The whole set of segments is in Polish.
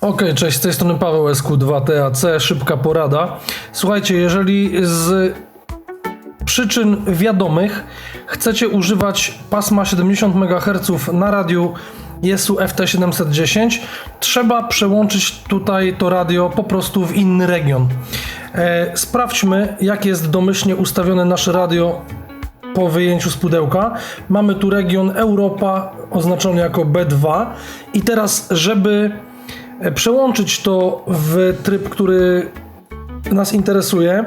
Okej, cześć, z tej strony Paweł SQ2TAC, szybka porada. Słuchajcie, jeżeli z przyczyn wiadomych chcecie używać pasma 70 MHz na radiu Jesu FT710, trzeba przełączyć tutaj to radio po prostu w inny region. E, sprawdźmy, jak jest domyślnie ustawione nasze radio po wyjęciu z pudełka. Mamy tu region Europa oznaczony jako B2 i teraz, żeby przełączyć to w tryb, który nas interesuje,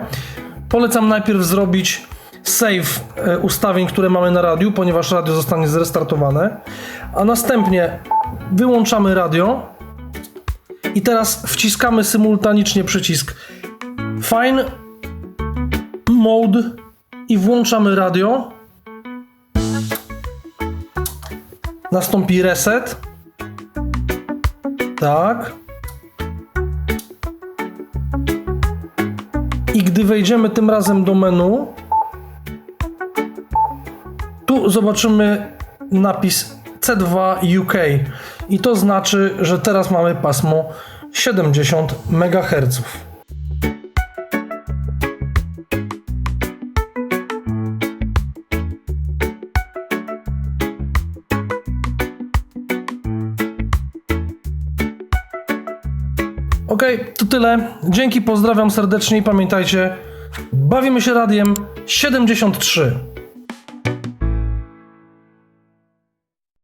polecam najpierw zrobić save e, ustawień, które mamy na radiu, ponieważ radio zostanie zrestartowane, a następnie wyłączamy radio i teraz wciskamy symultanicznie przycisk Fine Mode i włączamy radio. Nastąpi reset. Tak. I gdy wejdziemy tym razem do menu, tu zobaczymy napis C2 UK. I to znaczy, że teraz mamy pasmo 70 MHz. Okej, to tyle. Dzięki, pozdrawiam serdecznie i pamiętajcie, bawimy się radiem 73.